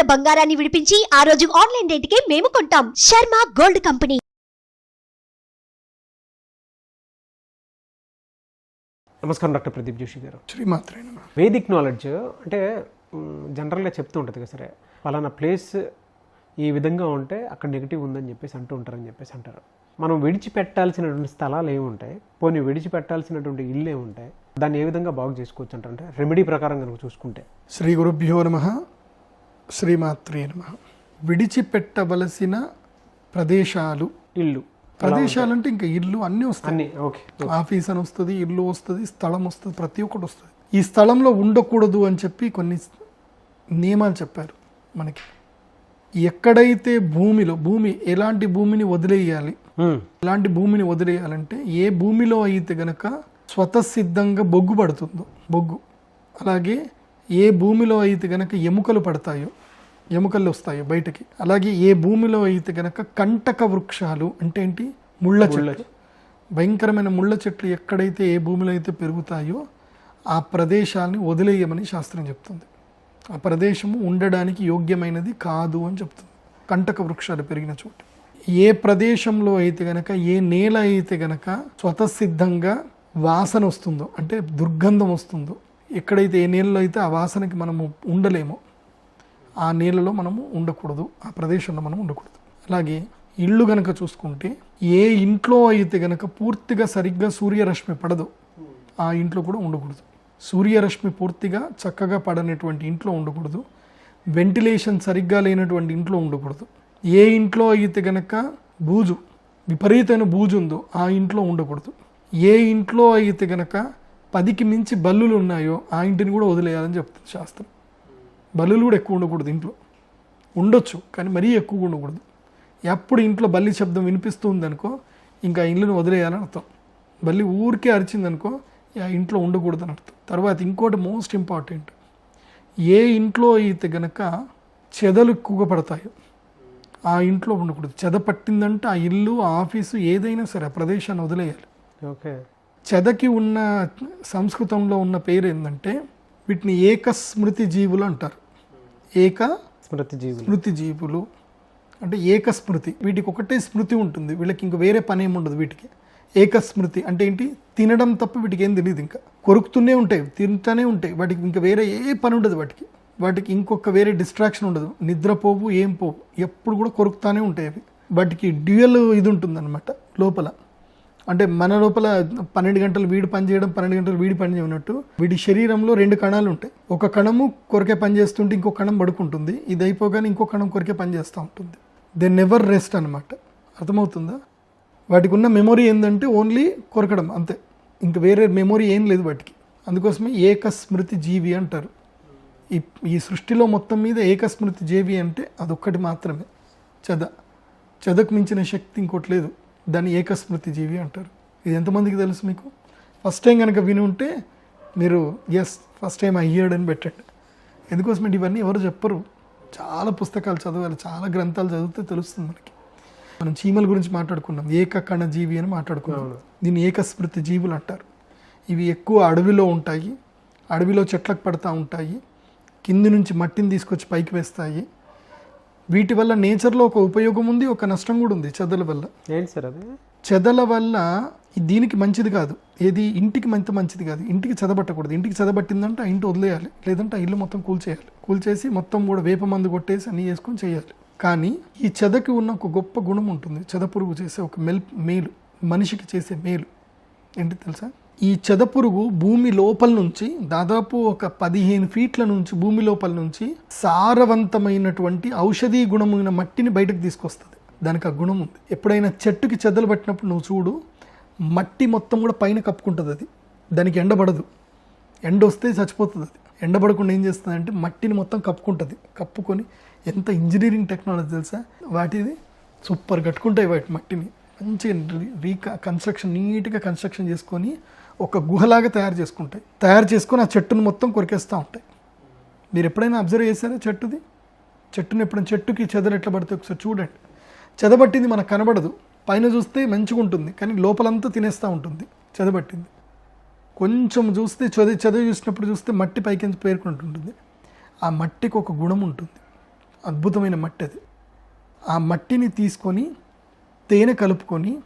ఉన్న బంగారాన్ని విడిపించి ఆ రోజు ఆన్లైన్ రేటుకే మేము కొంటాం. Sharma gold company. నమస్కారం డాక్టర్ ప్రదీప్ జోషి గారు. శ్రీమాత్రే వేదిక్ నాలెడ్జ్ అంటే జనరల్గా చెప్తూ ఉంటుంది కదా సరే. ఫలానా ప్లేస్ ఈ విధంగా ఉంటే అక్కడ నెగిటివ్ ఉందని చెప్పేసి అంటూ ఉంటారని చెప్పేసి అంటారు. మనం విడిచిపెట్టాల్సినటువంటి స్థలాలు ఏముంటాయి పోనీ విడిచిపెట్టాల్సినటువంటి ఇల్లు ఏముంటాయి దాన్ని ఏ విధంగా బాగు చేసుకోవచ్చు అంటారు? అంటే రెమెడీ ప్రకారం కనుక చూసుకుంటే. శ్రీ గురుభ్యో నమ. శ్రీమాత్రే నమ. విడిచిపెట్టవలసిన ప్రదేశాలు. ఇల్లు. ప్రదేశాలు అంటే ఇంకా ఇల్లు అన్నీ వస్తాయి. ఆఫీస్ అని వస్తుంది ఇల్లు వస్తుంది స్థలం వస్తుంది ప్రతి ఒక్కటి వస్తుంది. ఈ స్థలంలో ఉండకూడదు అని చెప్పి కొన్ని నియమాలు చెప్పారు మనకి. ఎక్కడైతే భూమిలో భూమి ఎలాంటి భూమిని వదిలేయాలి ఎలాంటి భూమిని వదిలేయాలంటే ఏ భూమిలో అయితే గనక స్వతసిద్ధంగా బొగ్గు పడుతుందో బొగ్గు అలాగే ఏ భూమిలో అయితే గనక ఎముకలు పడతాయో ఎముకలు వస్తాయో బయటకి. అలాగే ఏ భూమిలో అయితే గనక కంటక వృక్షాలు అంటే ఏంటి? ముళ్ళ చెట్లు. భయంకరమైన ముళ్ళ చెట్లు ఎక్కడైతే ఏ భూమిలో అయితే పెరుగుతాయో ఆ ప్రదేశాన్ని వదిలేయమని శాస్త్రం చెప్తుంది. ఆ ప్రదేశము ఉండడానికి యోగ్యమైనది కాదు అని చెప్తుంది. కంటక వృక్షాలు పెరిగిన చోటు. ఏ ప్రదేశంలో అయితే గనక ఏ నేల అయితే గనక స్వతసిద్ధంగా వాసన వస్తుందో అంటే దుర్గంధం వస్తుందో ఎక్కడైతే ఏ నేలలో అయితే ఆ వాసనకి మనము ఉండలేమో ఆ నేలలో మనము ఉండకూడదు ఆ ప్రదేశంలో మనం ఉండకూడదు. అలాగే ఇళ్ళు గనక చూసుకుంటే ఏ ఇంట్లో అయితే గనక పూర్తిగా సరిగ్గా సూర్యరశ్మి పడదు ఆ ఇంట్లో కూడా ఉండకూడదు. సూర్యరశ్మి పూర్తిగా చక్కగా పడనటువంటి ఇంట్లో ఉండకూడదు. వెంటిలేషన్ సరిగ్గా లేనటువంటి ఇంట్లో ఉండకూడదు. ఏ ఇంట్లో అయితే గనక బూజు విపరీతమైన బూజు ఉందో ఆ ఇంట్లో ఉండకూడదు. ఏ ఇంట్లో అయితే గనక పదికి మించి బల్లులు ఉన్నాయో ఆ ఇంటిని కూడా వదిలేయాలని చెప్తుంది శాస్త్రం. బల్లులు కూడా ఎక్కువ ఉండకూడదు ఇంట్లో. ఉండొచ్చు కానీ మరీ ఎక్కువ ఉండకూడదు. ఎప్పుడు ఇంట్లో బల్లి శబ్దం వినిపిస్తుంది అనుకో ఇంకా ఇల్లుని వదిలేయాలని అర్థం. బల్లి ఊరికే అరిచిందనుకో ఆ ఇంట్లో ఉండకూడదు అని అర్థం. తర్వాత ఇంకోటి మోస్ట్ ఇంపార్టెంట్. ఏ ఇంట్లో అయితే గనక చెదలు ఎక్కువగా పడతాయో ఆ ఇంట్లో ఉండకూడదు. చెద పట్టిందంటే ఆ ఇల్లు ఆఫీసు ఏదైనా సరే ఆ ప్రదేశాన్ని వదిలేయాలి. ఓకే. చెదకి ఉన్న సంస్కృతంలో ఉన్న పేరు ఏంటంటే వీటిని ఏకస్మృతి జీవులు అంటారు. ఏక స్మృతి జీవులు. స్మృతి జీవులు. అంటే ఏకస్మృతి వీటికి ఒకటే స్మృతి ఉంటుంది. వీళ్ళకి ఇంక వేరే పని ఏమి ఉండదు వీటికి. ఏకస్మృతి అంటే ఏంటి? తినడం తప్ప వీటికి ఏం తెలియదు ఇంకా. కొరుకుతూనే ఉంటాయి. తింటూనే ఉంటాయి. వాటికి ఇంకా వేరే ఏ పని ఉండదు వాటికి. వాటికి ఇంకొక వేరే డిస్ట్రాక్షన్ ఉండదు. నిద్రపోవు ఏం పోవు. ఎప్పుడు కూడా కొరుకుతానే ఉంటాయి అవి. వాటికి డ్యూయల్ ఇది ఉంటుందన్నమాట లోపల. అంటే మన లోపల పన్నెండు గంటలు వీడి పని చేయడం పన్నెండు గంటలు వీడి పని చేయనట్టు వీడి శరీరంలో రెండు కణాలు ఉంటాయి. ఒక కణము కొరికే పని చేస్తుంటే ఇంకో కణం పడుకుంటుంది. ఇది అయిపోగానే ఇంకో కణం కొరికే పని చేస్తూ ఉంటుంది. దే నెవర్ రెస్ట్ అనమాట అర్థమవుతుందా? వాటికి ఉన్న మెమొరీ ఏంటంటే ఓన్లీ కొరకడం అంతే. ఇంక వేరే మెమొరీ ఏం లేదు వాటికి. అందుకోసమే ఏకస్మృతి జీవి అంటారు. ఈ ఈ సృష్టిలో మొత్తం మీద ఏకస్మృతి జీవి అంటే అదొక్కటి మాత్రమే. చెద. చెదకు మించిన శక్తి ఇంకోటి లేదు. దాన్ని ఏకస్మృతి జీవి అంటారు. ఇది ఎంతమందికి తెలుసు మీకు? ఫస్ట్ టైం కనుక విని ఉంటే మీరు ఎస్ ఫస్ట్ టైం అయ్యాడు అని పెట్టండి. ఎందుకోసమంటే ఇవన్నీ? ఎవరు చెప్పరు. చాలా పుస్తకాలు చదవాలి చాలా గ్రంథాలు చదివితే తెలుస్తుంది మనకి. మనం చీమల గురించి మాట్లాడుకున్నాం ఏకకణ జీవి అని మాట్లాడుకున్నాం. దీన్ని ఏకస్మృతి జీవులు అంటారు. ఇవి ఎక్కువ అడవిలో ఉంటాయి అడవిలో చెట్లకు పడతా ఉంటాయి కింది నుంచి మట్టిని తీసుకొచ్చి పైకి వేస్తాయి. వీటి వల్ల నేచర్లో ఒక ఉపయోగం ఉంది ఒక నష్టం కూడా ఉంది చెదల వల్ల. ఏంటి సార్ అది? చెదల వల్ల దీనికి మంచిది కాదు. ఏది ఇంటికి మంచి మంచిది కాదు. ఇంటికి చెదబట్టకూడదు. ఇంటికి చెదబట్టిందంటే ఆ ఇంటి వదిలేయాలి. లేదంటే ఆ ఇల్లు మొత్తం కూల్చేయాలి. కూల్చేసి మొత్తం కూడా వేప మందు కొట్టేసి అన్నీ చేసుకొని చేయాలి. కానీ ఈ చెదకి ఉన్న ఒక గొప్ప గుణం ఉంటుంది. చెద పురుగు చేసే ఒక మెల్ మేలు. మనిషికి చేసే మేలు. ఏంటి తెలుసా? ఈ చెద పురుగు భూమి లోపల నుంచి దాదాపు ఒక పదిహేను ఫీట్ల నుంచి భూమి లోపల నుంచి సారవంతమైనటువంటి ఔషధీ గుణమైన మట్టిని బయటకు తీసుకొస్తుంది. దానికి ఆ గుణం ఉంది. ఎప్పుడైనా చెట్టుకి చెదలు పట్టినప్పుడు నువ్వు చూడు మట్టి మొత్తం కూడా పైన కప్పుకుంటుంది అది. దానికి ఎండబడదు ఎండ వస్తే చచ్చిపోతుంది అది. ఎండబడకుండా ఏం చేస్తుంది అంటే మట్టిని మొత్తం కప్పుకుంటుంది. కప్పుకొని ఎంత ఇంజనీరింగ్ టెక్నాలజీ తెలుసా? వాటిది సూపర్ కట్టుకుంటాయి వాటి మట్టిని. మంచిగా రీ- కన్స్ట్రక్షన్ నీట్గా కన్స్ట్రక్షన్ చేసుకొని ఒక గుహలాగా తయారు చేసుకుంటాయి. తయారు చేసుకొని ఆ చెట్టును మొత్తం కొరికేస్తూ ఉంటాయి. మీరు ఎప్పుడైనా అబ్జర్వ్ చేశారా చెట్టుది? చెట్టుని ఎప్పుడైనా చెట్టుకి చెదలు ఎట్లా పడితే ఒకసారి చూడండి. చెదబట్టింది మనకు కనబడదు. పైన చూస్తే మంచిగా ఉంటుంది. కానీ లోపలంతా తినేస్తూ ఉంటుంది. చెదబట్టింది. కొంచెం చూస్తే చదివి చదివి చూసినప్పుడు చూస్తే మట్టి పైకి పేర్కొంటుంటుంది ఆ మట్టికి ఒక గుణం ఉంటుంది. అద్భుతమైన మట్టి అది. ఆ మట్టిని తీసుకొని తేనె కలుపుకొని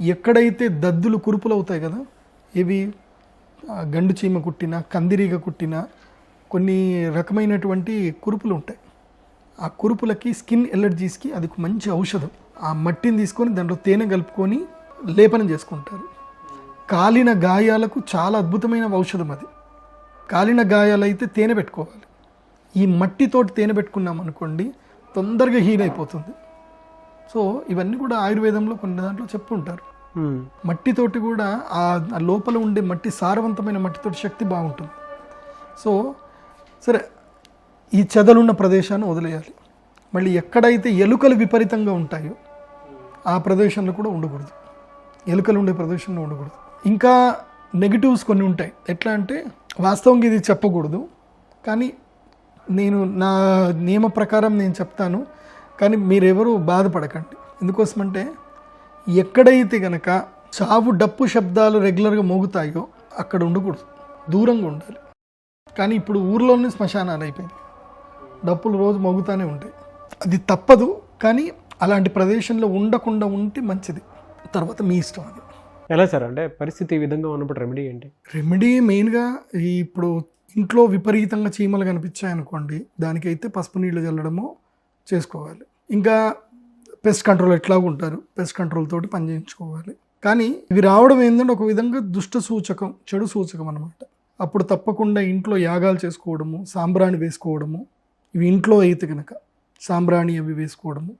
ఎక్కడైతే దద్దులు కురుపులు అవుతాయి కదా ఇవి గండు చీమ కుట్టిన కందిరీగ కుట్టిన కొన్ని రకమైనటువంటి కురుపులు ఉంటాయి. ఆ కురుపులకి స్కిన్ ఎలర్జీస్కి అది మంచి ఔషధం. ఆ మట్టిని తీసుకొని దాంట్లో తేనె కలుపుకొని లేపనం చేసుకుంటారు. కాలిన గాయాలకు చాలా అద్భుతమైన ఔషధం అది. కాలిన గాయాలైతే తేనె పెట్టుకోవాలి. ఈ మట్టితోటి తేనె పెట్టుకున్నాం అనుకోండి తొందరగా హీల్ అయిపోతుంది సో ఇవన్నీ కూడా ఆయుర్వేదంలో కొన్ని దాంట్లో చెప్పుంటారు. మట్టితోటి కూడా ఆ లోపల ఉండే మట్టి సారవంతమైన మట్టితోటి శక్తి బాగుంటుంది. సో సరే ఈ చెదలున్న ప్రదేశాన్ని వదిలేయాలి. మళ్ళీ ఎక్కడైతే ఎలుకలు విపరీతంగా ఉంటాయో ఆ ప్రదేశంలో కూడా ఉండకూడదు. ఎలుకలు ఉండే ప్రదేశంలో ఉండకూడదు. ఇంకా నెగిటివ్స్ కొన్ని ఉంటాయి. ఎట్లా అంటే వాస్తవంగా ఇది చెప్పకూడదు. కానీ నేను నా నియమ ప్రకారం నేను చెప్తాను. కానీ మీరెవరూ బాధపడకండి. ఎందుకోసమంటే ఎక్కడైతే గనక చావు డప్పు శబ్దాలు రెగ్యులర్గా మోగుతాయో అక్కడ ఉండకూడదు. దూరంగా ఉండాలి. కానీ ఇప్పుడు ఊర్లోనే శ్మశానాలు అయిపోయింది డప్పులు రోజు మోగుతూనే ఉంటాయి. అది తప్పదు కానీ అలాంటి ప్రదేశంలో ఉండకుండా ఉంటే మంచిది. తర్వాత మీ ఇష్టం అది. ఎలా సార్? అంటే పరిస్థితి ఈ విధంగా ఉన్నప్పుడు రెమెడీ ఏంటి? రెమెడీ మెయిన్గా ఈ ఇప్పుడు ఇంట్లో విపరీతంగా చీమలు కనిపించాయనుకోండి దానికైతే పసుపు నీళ్ళు చల్లడము చేసుకోవాలి. ఇంకా పెస్ట్ కంట్రోల్ ఎట్లాగా ఉంటారు. పెస్ట్ కంట్రోల్ తోటి పని చేయించుకోవాలి. కానీ ఇవి రావడం ఏంటంటే ఒక విధంగా దుష్ట సూచకం చెడు సూచకం అనమాట అప్పుడు తప్పకుండా ఇంట్లో యాగాలు చేసుకోవడము సాంబ్రాణి వేసుకోవడము ఇవి ఇంట్లో అయితే కనుక సాంబ్రాణి అవి వేసుకోవడము.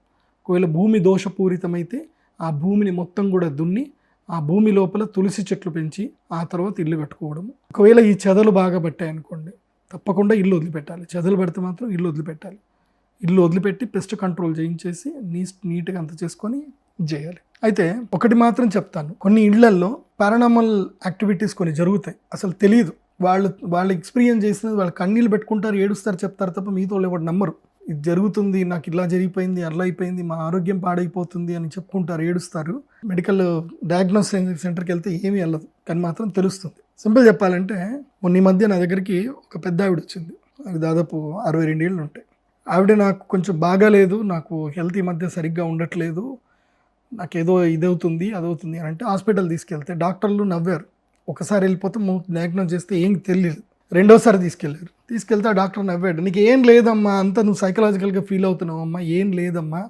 ఒకవేళ భూమి దోషపూరితమైతే ఆ భూమిని మొత్తం కూడా దున్ని ఆ భూమి లోపల తులసి చెట్లు పెంచి ఆ తర్వాత ఇల్లు కట్టుకోవడము. ఒకవేళ ఈ చెదలు బాగా పట్టాయనుకోండి తప్పకుండా ఇల్లు వదిలిపెట్టాలి. చెదలు పడితే మాత్రం ఇల్లు వదిలిపెట్టాలి. ఇల్లు వదిలిపెట్టి పెస్ట్ కంట్రోల్ చేయించేసి నీ నీట్గా అంత చేసుకొని చేయాలి. అయితే ఒకటి మాత్రం చెప్తాను. కొన్ని ఇళ్ళల్లో పారానామల్ యాక్టివిటీస్ కొన్ని జరుగుతాయి. అసలు తెలియదు వాళ్ళు వాళ్ళు ఎక్స్పీరియన్స్ చేసినది వాళ్ళు కన్నీళ్ళు పెట్టుకుంటారు ఏడుస్తారు చెప్తారు తప్ప మీతో వాళ్ళు ఎవరు నమ్మరు. ఇది జరుగుతుంది నాకు ఇలా జరిగిపోయింది అలా అయిపోయింది మా ఆరోగ్యం పాడైపోతుంది అని చెప్పుకుంటారు ఏడుస్తారు. మెడికల్ డయాగ్నోస్టిక్ సెంటర్కి వెళ్తే ఏమీ వెళ్ళదు. కానీ మాత్రం తెలుస్తుంది. సింపుల్ చెప్పాలంటే మొన్న మధ్య నా దగ్గరికి ఒక పెద్ద ఆవిడ వచ్చింది. దాదాపు అరవై రెండు ఏళ్ళు ఉంటాయి ఆవిడ నాకు కొంచెం బాగాలేదు నాకు హెల్త్ ఈ మధ్య సరిగ్గా ఉండట్లేదు నాకేదో ఇదవుతుంది అదవుతుంది అని అంటే హాస్పిటల్ తీసుకెళ్తే డాక్టర్లు నవ్వారు. ఒకసారి వెళ్ళిపోతే డయాగ్నోస్ చేస్తే ఏం తెలియదు. రెండోసారి తీసుకెళ్ళారు తీసుకెళ్తే డాక్టర్ నవ్వాడు నీకు ఏం లేదమ్మా అంతా నువ్వు సైకలాజికల్గా ఫీల్ అవుతున్నావు అమ్మా ఏం లేదమ్మా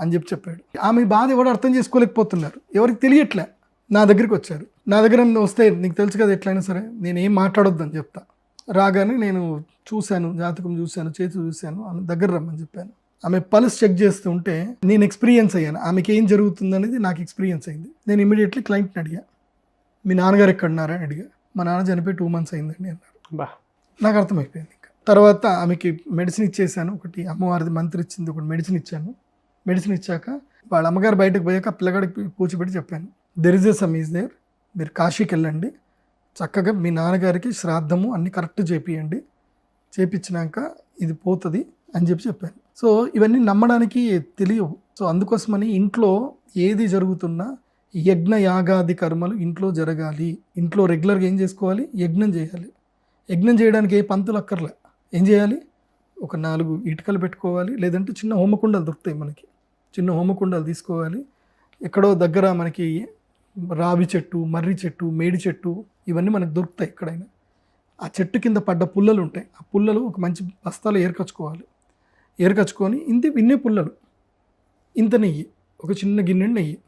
అని చెప్పి చెప్పాడు. ఆమె బాధ ఎవరు అర్థం చేసుకోలేకపోతున్నారు. ఎవరికి తెలియట్లే. నా దగ్గరికి వచ్చారు. నా దగ్గర వస్తే నీకు తెలుసు కదా ఎట్లయినా సరే నేను ఏం మాట్లాడొద్దని చెప్తా. రాగానే నేను చూశాను జాతకం చూశాను చేతి చూశాను ఆమె దగ్గర రమ్మని చెప్పాను. ఆమె పల్స్ చెక్ చేస్తూ ఉంటే నేను ఎక్స్పీరియన్స్ అయ్యాను. ఆమెకి ఏం జరుగుతుంది అనేది నాకు ఎక్స్పీరియన్స్ అయింది. నేను ఇమీడియట్లీ క్లయింట్ని అడిగా. మీ నాన్నగారు ఎక్కడున్నారా? అని అడిగా. మా నాన్న చనిపోయి టూ మంత్స్ అయిందండి అన్నారు. బా. నాకు అర్థమైపోయింది ఇంకా. తర్వాత ఆమెకి మెడిసిన్ ఇచ్చేసాను. ఒకటి అమ్మవారిది మంత్రి ఇచ్చింది ఒకటి మెడిసిన్ ఇచ్చాను. మెడిసిన్ ఇచ్చాక వాళ్ళ అమ్మగారు బయటకు పోయాక పిల్లగాడికి కూర్చోబెట్టి చెప్పాను. There is a some is there మీరు కాశీకి వెళ్ళండి. చక్కగా మీ నాన్నగారికి శ్రాద్ధము అన్ని కరెక్ట్ చేపియండి. చేపించినాక ఇది పోతుంది అని చెప్పి చెప్పాను. సో ఇవన్నీ నమ్మడానికి తెలియవు. సో అందుకోసమని ఇంట్లో ఏది జరుగుతున్నా యజ్ఞ యాగాది కర్మలు ఇంట్లో జరగాలి. ఇంట్లో రెగ్యులర్గా ఏం చేసుకోవాలి? యజ్ఞం చేయాలి. యజ్ఞం చేయడానికి ఏ పంతులు అక్కర్లే. ఏం చేయాలి? ఒక నాలుగు ఇటుకలు పెట్టుకోవాలి. లేదంటే చిన్న హోమకుండలు దొరుకుతాయి మనకి. చిన్న హోమకుండలు తీసుకోవాలి. ఎక్కడో దగ్గర మనకి రావి చెట్టు మర్రి చెట్టు మేడి చెట్టు ఇవన్నీ మనకు దొరుకుతాయి ఎక్కడైనా. ఆ చెట్టు కింద పడ్డ పుల్లలు ఉంటాయి. ఆ పుల్లలు ఒక మంచి బస్తాలో ఏర్కచ్చుకోవాలి. ఏర్కచ్చుకొని ఇంత ఇన్నే పుల్లలు. ఇంత నెయ్యి. ఒక చిన్న గిన్నె నెయ్యి.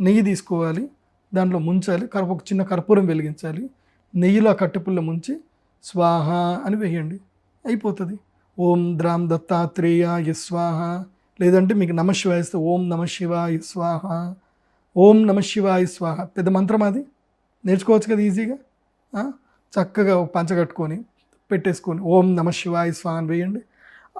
నెయ్యి తీసుకోవాలి. దాంట్లో ముంచాలి. కర్ప ఒక చిన్న కర్పూరం వెలిగించాలి. నెయ్యిలో ఆ కట్టెపుల్ల ముంచి స్వాహ అని వేయండి. అయిపోతుంది. ఓం ద్రామ్ దత్తాత్రేయ స్వాహ. లేదంటే మీకు నమ ఇస్తే ఓం నమ స్వాహ. ఓం నమ శివాయ స్వాహ. పెద్ద మంత్రం అది. నేర్చుకోవచ్చు కదా ఈజీగా? చక్కగా పంచ కట్టుకొని పెట్టేసుకొని ఓం నమ శివాయ స్వాహ అని వేయండి.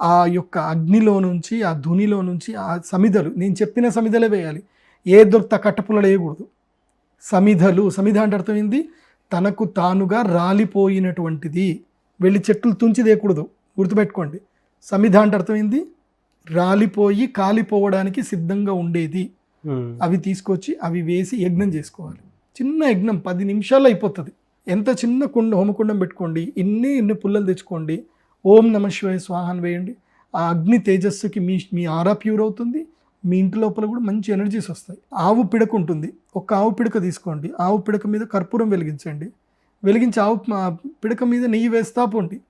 ఆ యొక్క అగ్నిలో నుంచి ఆ ధునిలో నుంచి ఆ సమిధలు నేను చెప్పిన సమిధలే వేయాలి. ఏ దొరత కట్టపుల్లలు వేయకూడదు సమిధలు సమిధ అంటే అర్థమైంది తనకు తానుగా రాలిపోయినటువంటిది. వెళ్ళి చెట్లు తుంచిదేయకూడదు గుర్తుపెట్టుకోండి. సమిధ అంటే అర్థమైంది రాలిపోయి కాలిపోవడానికి సిద్ధంగా ఉండేది. Hmm. అవి తీసుకొచ్చి అవి వేసి యజ్ఞం చేసుకోవాలి. చిన్న యజ్ఞం పది నిమిషాల్లో అయిపోతుంది. ఎంత చిన్న కుండ హోమకుండం పెట్టుకోండి ఇన్ని ఇన్ని పుల్లలు తెచ్చుకోండి ఓం నమ శివాయ స్వాహాన్ని వేయండి ఆ అగ్ని తేజస్సుకి మీ మీ ఆరా ప్యూర్ అవుతుంది మీ ఇంటి లోపల కూడా మంచి ఎనర్జీస్ వస్తాయి. ఆవు పిడక ఉంటుంది. ఒక ఆవు పిడక తీసుకోండి. ఆవు పిడక మీద కర్పూరం వెలిగించండి. వెలిగించి ఆవు పిడక మీద నెయ్యి వేస్తా పోండి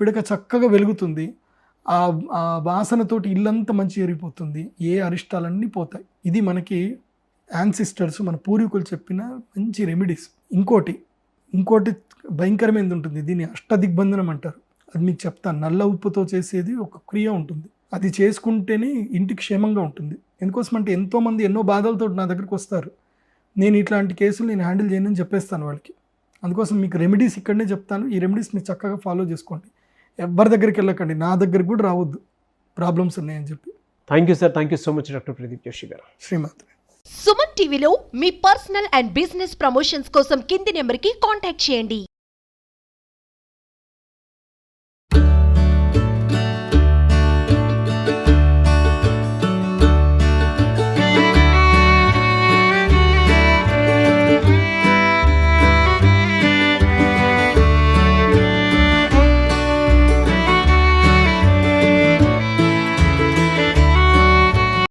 పిడక చక్కగా వెలుగుతుంది. ఆ ఆ వాసనతోటి ఇల్లంతా మంచి ఎరిగిపోతుంది ఏ అరిష్టాలన్నీ పోతాయి. ఇది మనకి యాన్సిస్టర్స్ మన పూర్వీకులు చెప్పిన మంచి రెమెడీస్ ఇంకోటి ఇంకోటి భయంకరమైనది ఉంటుంది దీన్ని అష్టదిగ్బంధనం అంటారు. అది మీకు చెప్తాను. నల్ల ఉప్పుతో చేసేది ఒక క్రియ ఉంటుంది. అది చేసుకుంటేనే ఇంటికి క్షేమంగా ఉంటుంది. ఎందుకోసం అంటే ఎంతోమంది ఎన్నో బాధలతో నా దగ్గరికి వస్తారు. నేను ఇట్లాంటి కేసులు నేను హ్యాండిల్ చేయనని చెప్పేస్తాను వాళ్ళకి. అందుకోసం మీకు రెమెడీస్ ఇక్కడనే చెప్తాను. ఈ రెమెడీస్ మీరు చక్కగా ఫాలో చేసుకోండి. ఎవరి దగ్గరికి వెళ్ళకండి. నా దగ్గరికి కూడా రావద్దు. ప్రాబ్లమ్స్ ఉన్నాయని చెప్పి. Thank you sir thank you so much doctor Pradeep Joshi గారు. శ్రీమాత్రి. సుమన్ టీవీలో మీ పర్సనల్ అండ్ బిజినెస్ ప్రమోషన్స్ కోసం కింది నెంబర్కి కాంటాక్ట్ చేయండి.